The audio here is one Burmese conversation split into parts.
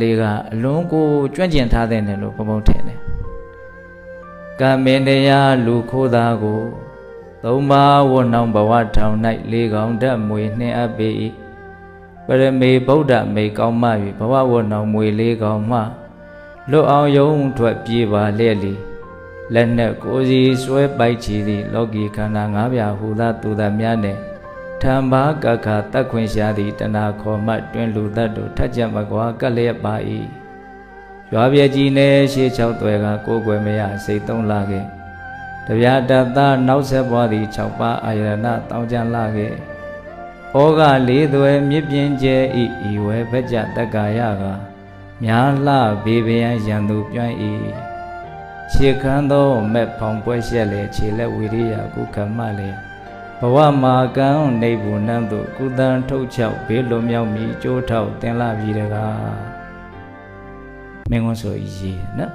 လေးကအလွန်ကိုကြွန့်ကျင်ထားတဲ့နယ်လို့ဘုံဘုံထင်တယ်ကမင်းတရားလူခိုးသားကို သုံးပါးဝနှောင်းဘဝထောင်၌လေးကောင်ဓာတ်မွေနှင်းအပ်ပေ၏ပရမေဗုဒ္ဓမေကောင်းမ၍ဘဝဝနှောင်းမွေလေးကောင်မှလွတ်အောင်ယုံထွက်ပြေးပါလျက်လီလက်နဲ့ကိုယ်စီဆွဲပိုက်ချီသည့်လောကီခန္ဓာ၅ပြားဟူသာသူသာများနဲ့ ထံဘာကခတတ်ခွင့်ရှာသည်တဏှာခေါ်မှတွင်လူတတ်တို့ထက်ကြမကွာကလျက်ပါ၏ရွာပြကြီးနဲ့ရှေးချောက်သွဲကကိုယ်ွယ်မရစိတ်သုံးလာခဲ့တဗျာတတ်သားနောက်ဆက်ပွားသည်6ပါးအာယရဏတောင်းကြလာခဲ့ဩဃလေးသွဲမြစ်ပြင်းကျဲဤဤဝဲဘကြတက္ကာယကများလှဘေးပယံရန်သူပြိုင်း၏ခြေခမ်းသောမက်ဖောင်ပွဲရှက်လေခြေလက်ဝီရိယကုကမ္မလေ ဘဝမာကံနေဘူးနန်းသို့ကုသံထုတ်ချောက်ဘေးလွန်မြောက်မီကြိုးထောက်တင်လာပြီတကားမင်းဝန်ဆိုရေးနော်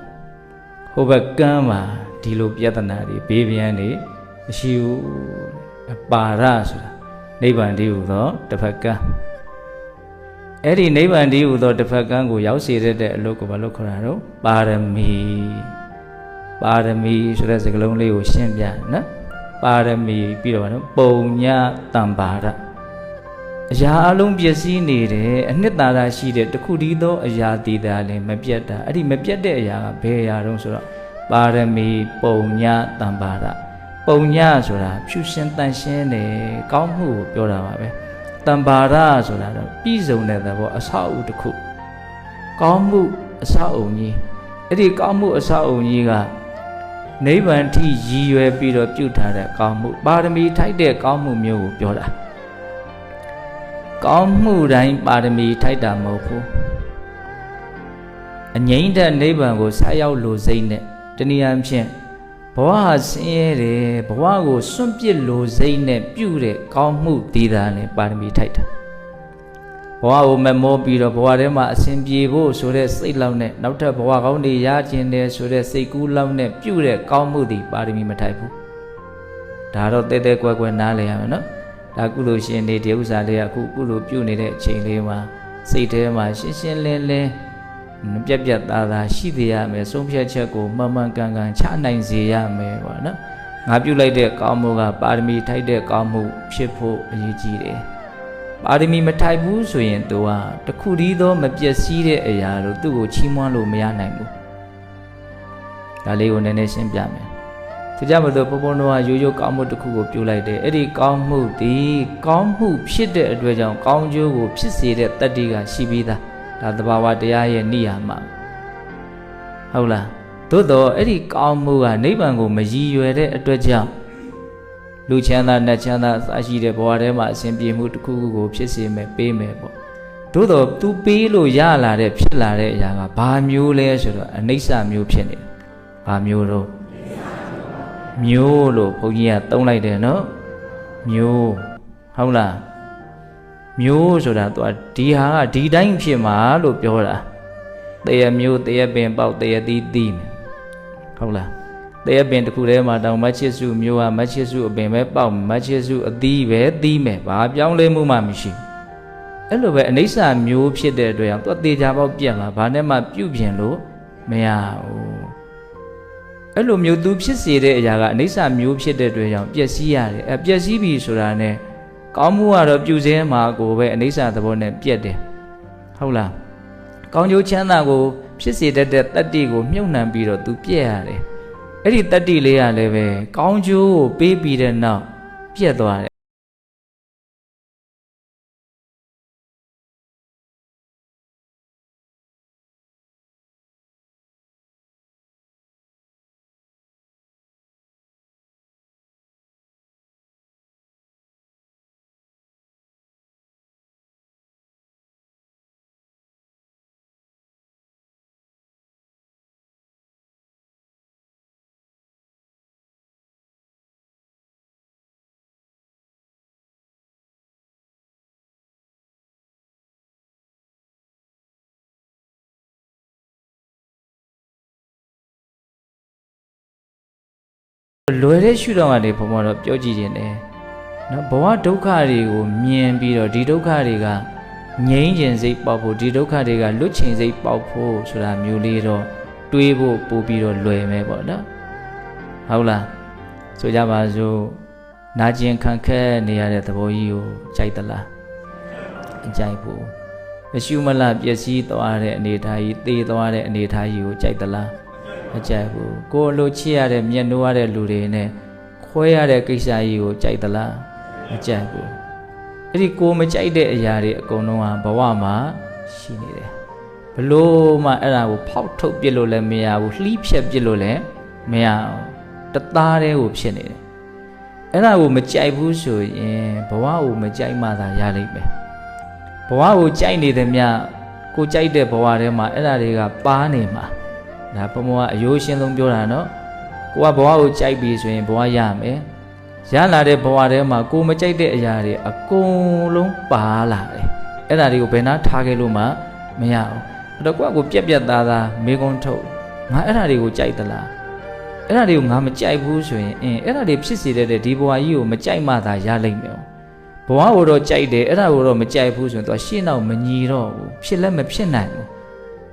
ဟိုဘက်ကမ်းမှာဒီလိုပြဿနာတွေဘေးပြန်နေမရှိဘူးအပါရဆိုတာနိဗ္ဗာန်တည်းဟူသောတစ်ဖက်ကမ်းအဲ့ဒီနိဗ္ဗာန်တည်းဟူသောတစ်ဖက်ကမ်းကိုရောက်စေတဲ့အလုပ်ကိုဘာလို့ခေါ်တာတော့ပါရမီပါရမီဆိုတဲ့စကားလုံးလေးကိုရှင်းပြနော် ပါရမီပြီးတော့ဗာနော်ပုံညတံပါရအရာအလုံးပျက်စီးနေတယ်အနှစ်သာရရှိတဲ့တခုတည်းသောအရာတည်တာလည်းမပြတ်တာအဲ့ဒီမပြတ်တဲ့အရာကဘယ်အရာတုံးဆိုတော့ပါရမီပုံညတံပါရပုံညဆိုတာဖြူရှင်တန်ရှင်းတယ်ကောင်းမှုကိုပြောတာပါပဲတံပါရဆိုတာတော့ပြည်စုံတဲ့သဘောအဆောက်အဦတစ်ခုကောင်းမှုအဆောက်အဦကြီးအဲ့ဒီကောင်းမှုအဆောက်အဦကြီးက နိဗ္ဗာန်ထိရည်ရွယ်ပြီးတော့ပြုထားတဲ့ကောင်းမှုပါရမီထိုက်တဲ့ကောင်းမှုမျိုးကိုပြောတာကောင်းမှုတိုင်းပါရမီထိုက်တာမဟုတ်ဘူးအငိမ့်တဲ့နိဗ္ဗာန်ကိုဆက်ရောက်လို့စိတ်နဲ့တနည်းအားဖြင့်ဘဝဟာဆင်းရဲတယ်ဘဝကိုစွန့်ပစ်လို့စိတ်နဲ့ပြုတဲ့ကောင်းမှုတည်တာနဲ့ပါရမီထိုက်တာ ဘဝကိုမမောပြီးတော့ဘဝထဲမှာအစဉ်ပြေဖို့ဆိုတဲ့စိတ်လောက်နဲ့နောက်ထပ်ဘဝကောင်းတွေရခြင်းတယ်ဆိုတဲ့စိတ်ကူးလောက်နဲ့ပြုတဲ့ကောင်းမှုဒီပါရမီမထိုက်ဘူးဒါတော့တဲတဲကွယ်ကွယ်နားလည်ရမယ်နော်ဒါကုလို့ရှင်နေဒီဥစ္စာလေးကအခုကုလို့ပြုနေတဲ့အချိန်လေးမှာစိတ်ထဲမှာရှင်းရှင်းလင်းလင်းပြက်ပြက်သားသားရှိသေးရမယ်ဆုံးဖြတ်ချက်ကိုမှန်မှန်ကန်ကန်ချနိုင်စေရမယ်ပေါ့နော်ငါပြုလိုက်တဲ့ကောင်းမှုကပါရမီထိုက်တဲ့ကောင်းမှုဖြစ်ဖို့အရေးကြီးတယ် ပါရမီမထိုက်ဘူးဆိုရင်သူကတခုတည်းသောမပျက်စီးတဲ့အရာလို့သူ့ကိုချီးမွမ်းလို့မရနိုင်ဘူးဒါလေးကိုနည်းနည်းရှင်းပြမယ်သူကြမလို့ဘုံဘုံတော်ကရိုးရိုးကောင်းမှုတစ်ခုကိုပြုလိုက်တယ်အဲ့ဒီကောင်းမှုဒီကောင်းမှုဖြစ်တဲ့အတွက်ကြောင့်ကောင်းကျိုးကိုဖြစ်စေတဲ့တတ္တိကရှိပြီးသားဒါသဘာဝတရားရဲ့နိယာမဟုတ်လားသို့တော့အဲ့ဒီကောင်းမှုကနိဗ္ဗာန်ကိုမရည်ရွယ်တဲ့အတွက်ကြောင့် လူချမ်းသာနတ်ချမ်းသာအရှိတဲ့ဘဝထဲမှာအစဉ်ပြေမှုတစ်ခုခုကိုဖြစ်စေမယ်ပေးမယ်ပေါ့သို့တော့ तू ပေးလို့ရလာတဲ့ဖြစ်လာတဲ့အရာကဘာမျိုးလဲဆိုတော့အနိစ္စမျိုးဖြစ်နေတယ်ဘာမျိုးတော့မျိုးလို့ဘုန်းကြီးကသုံးလိုက်တယ်နော်မျိုးဟုတ်လားမျိုးဆိုတာသူကဒီဟာကဒီတိုင်းဖြစ်မှာလို့ပြောတာတရမျိုးတရပင်ပေါက်တရသီးသီးမယ်ဟုတ်လား တရပင်တစ်ခုထဲမှာတောင်မချစ်စုမျိုးကမချစ်စုအပင်ပဲပေါက်မချစ်စုအသီးပဲသီးမယ်ဘာပြောင်းလဲမှုမှမရှိအဲ့လိုပဲအနိစ္စမျိုးဖြစ်တဲ့အတွက်ကြောင့်သူအသေးချာပေါက်ပြက်မှာဘာနဲ့မှပြုတ်ပြင်လို့မရဘူးအဲ့လိုမျိုးသူဖြစ်စေတဲ့အရာကအနိစ္စမျိုးဖြစ်တဲ့အတွက်ကြောင့်ပျက်စီးရတယ်အဲပျက်စီးပြီဆိုတာ ਨੇ ကောင်းမှုကတော့ပြုစင်းမှာကိုပဲအနိစ္စသဘောနဲ့ပြက်တယ်ဟုတ်လားကောင်းကျိုးချမ်းသာကိုဖြစ်စေတတ်တဲ့တတ္တိကိုမြုပ်နှံပြီးတော့ तू ပြက်ရတယ် အဲ့ဒီတတ္တိလေးကလည်းပဲကောင်းကျိုးကိုပေးပြီးတဲ့နောက်ပြက်သွားတယ် လွယ်တဲ့ရှုတော့ကနေဘုံဘတော့ပြောကြည့်ခြင်းတယ်နော်ဘဝဒုက္ခတွေကိုမြင်ပြီးတော့ဒီဒုက္ခတွေကငြိမ်းခြင်းစိတ်ပေါက်ဖို့ဒီဒုက္ခတွေကလွတ်ချင်စိတ်ပေါက်ဖို့ဆိုတာမျိုးလေးတော့တွေးဖို့ပို့ပြီးတော့လွယ်မယ်ပေါ့နော်ဟုတ်လားဆိုကြပါစို့နာကျင်ခံခက်နေရတဲ့သဘောကြီးကိုကြိုက်သလားအကြိုက်ဘူးမရှုမလပျက်စီးသွားတဲ့အနေအထားကြီးသေသွားတဲ့အနေအထားကြီးကိုကြိုက်သလား မကြိုက်ဘူးကိုယ်လိုချစ်ရတဲ့မျက်နှိုးရတဲ့လူတွေနဲ့ခွဲရတဲ့ကိစ္စကြီးကိုကြိုက်သလားမကြိုက်ဘူးအဲ့ဒီကိုယ်မကြိုက်တဲ့အရာတွေအကုန်လုံးဟာဘဝမှာရှိနေတယ်ဘလို့မှအဲ့ဒါကိုဖောက်ထုတ်ပြစ်လို့လည်းမရဘူးလှီးဖြက်ပြစ်လို့လည်းမရအောင်တသားတည်းကိုဖြစ်နေတယ်အဲ့ဒါကိုမကြိုက်ဘူးဆိုရင်ဘဝကိုမကြိုက်မှသာရလိမ့်မယ်ဘဝကိုကြိုက်နေတယ်မြကိုကြိုက်တဲ့ဘဝထဲမှာအဲ့ဒါတွေကပါနေမှာ ဒါဘုံဘဝအယိုးရှင်းဆုံးပြောတာနော်ကိုကဘဝကိုကြိုက်ပြီဆိုရင်ဘဝရမယ်ရလာတဲ့ဘဝထဲမှာကိုမကြိုက်တဲ့အရာတွေအကုန်လုံးပါလာတယ်အဲ့ဒါတွေကိုဘယ်နှထားခဲ့လို့မှမရအောင်အဲ့တော့ကိုကကိုပြက်ပြက်သားသားမေကုန်းထုတ်ငါအဲ့ဒါတွေကိုကြိုက်သလားအဲ့ဒါတွေကိုငါမကြိုက်ဘူးဆိုရင်အင်းအဲ့ဒါတွေဖြစ်စေတဲ့ဒီဘဝကြီးကိုမကြိုက်မှသာရလိမ့်မယ်ဘဝကိုတော့ကြိုက်တယ်အဲ့ဒါကိုတော့မကြိုက်ဘူးဆိုရင်သူကရှင်းတော့မညီတော့ဘူးဖြစ်လည်းမဖြစ်နိုင်ဘူး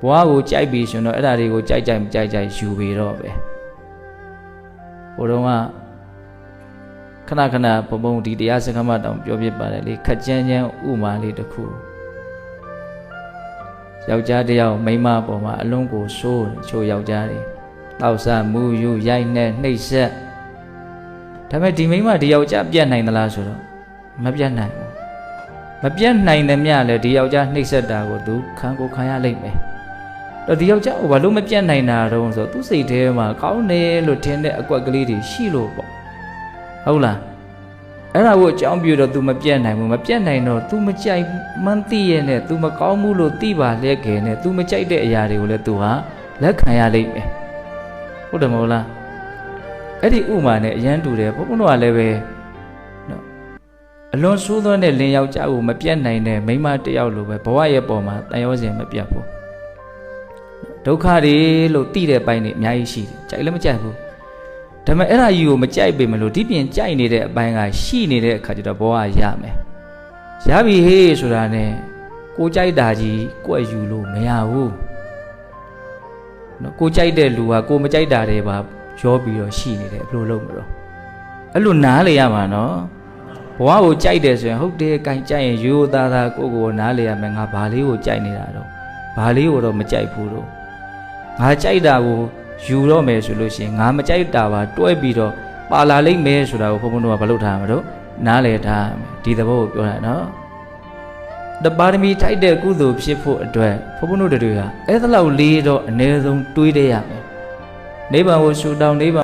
ဘဝကိုကြိုက်ပြီဆိုရင်တော့အဲ့ဒါတွေကိုကြိုက်ကြိုက်မကြိုက်ကြိုက်ယူပြီးတော့ပဲဟိုတော့ကခဏခဏဘုံဘုံဒီတရားစခန်းမတောင်ပြောပြပါတယ်လေခက်ကြမ်းကြမ်းဥမာလေးတစ်ခုယောက်ျားတစ်ယောက်မိန်းမပေါ်မှာအလုံးကိုဆိုးချိုယောက်ျားတွေတောက်ဆမူယူရိုက်နှက်နှိပ်စက်ဒါပေမဲ့ဒီမိန်းမဒီယောက်ျားပြတ်နိုင်သလားဆိုတော့မပြတ်နိုင်ဘူးမပြတ်နိုင်တဲ့မြလည်းဒီယောက်ျားနှိပ်စက်တာကိုသူခံကိုခံရလိမ့်မယ် တော့ဒီယောက်ျားကိုဘာလို့မပြတ်နိုင်တာတုံးဆိုတော့သူ့စိတ်ထဲမှာကောင်းတယ်လို့ထင်တဲ့အကွက်ကလေးတွေရှိလို့ပေါ့ဟုတ်လားအဲ့ဒါကိုအကြောင်းပြတော့ तू မပြတ်နိုင်ဘူးမပြတ်နိုင်တော့ तू မကြိုက်မှန်းသိရဲ့နဲ့ तू မကောင်းဘူးလို့သိပါလျက်ခင်နဲ့ तू မကြိုက်တဲ့အရာတွေကိုလည်း तू ဟာလက်ခံရလိမ့်မယ်ဟုတ်တယ်မဟုတ်လားအဲ့ဒီဥမာနဲ့အရန်တူတယ်ဘုန်းဘုန်းတို့ကလည်းပဲနော်အလွန်ဆိုးသောနဲ့လင်ယောက်ျားကိုမပြတ်နိုင်တဲ့မိန်းမတစ်ယောက်လိုပဲဘဝရဲ့ပေါ်မှာတန်ရောစင်မပြတ်ဘူး ဒုက္ခတွေလို့သိတဲ့ပိုင်းတွေအများကြီးရှိတယ်ကြိုက်လည်းမကြိုက်ဘူးဒါပေမဲ့အဲ့ဒါကြီးကိုမကြိုက်ပေမလို့ဒီပြင်ကြိုက်နေတဲ့အပိုင်းကရှိနေတဲ့အခါကျတော့ဘောကရမယ်ရပြီဟေးဆိုတာနဲ့ကိုကြိုက်တာကြီးကွက်ယူလို့မရဘူးနော်ကိုကြိုက်တဲ့လူကကိုမကြိုက်တာတွေပါရောပြီးတော့ရှိနေတယ်ဘယ်လိုလုပ်မလို့အဲ့လိုနားလေရမှာနော်ဘဝကိုကြိုက်တယ်ဆိုရင်ဟုတ်တယ်ကင်ကြိုက်ရင်ရိုးသားသားကိုကိုနားလေရမယ်ငါဘာလေးကိုကြိုက်နေတာတော့ဘာလေးကိုတော့မကြိုက်ဘူးတော့ ငါကြိုက်တာကိုယူတော့မယ်ဆိုလို့ရှိရင်ငါမကြိုက်တာပါတွဲပြီးတော့ပါလာလိမ့်မယ်ဆိုတာကိုဘုန်းဘုန်းတို့ကမလုပ်ထားမှာတော့နားလေထားဒီသဘောကိုပြောတာနော်တပါရမီထိုက်တဲ့ကုသိုလ်ဖြစ်ဖို့အတွက်ဘုန်းဘုန်းတို့တွေကအဲ့ဒါလောက်လေးတော့အ ਨੇ ဆုံးတွေးရရမယ်နိဗ္ဗာန်ကိုရှုတောင်းနိဗ္ဗာန်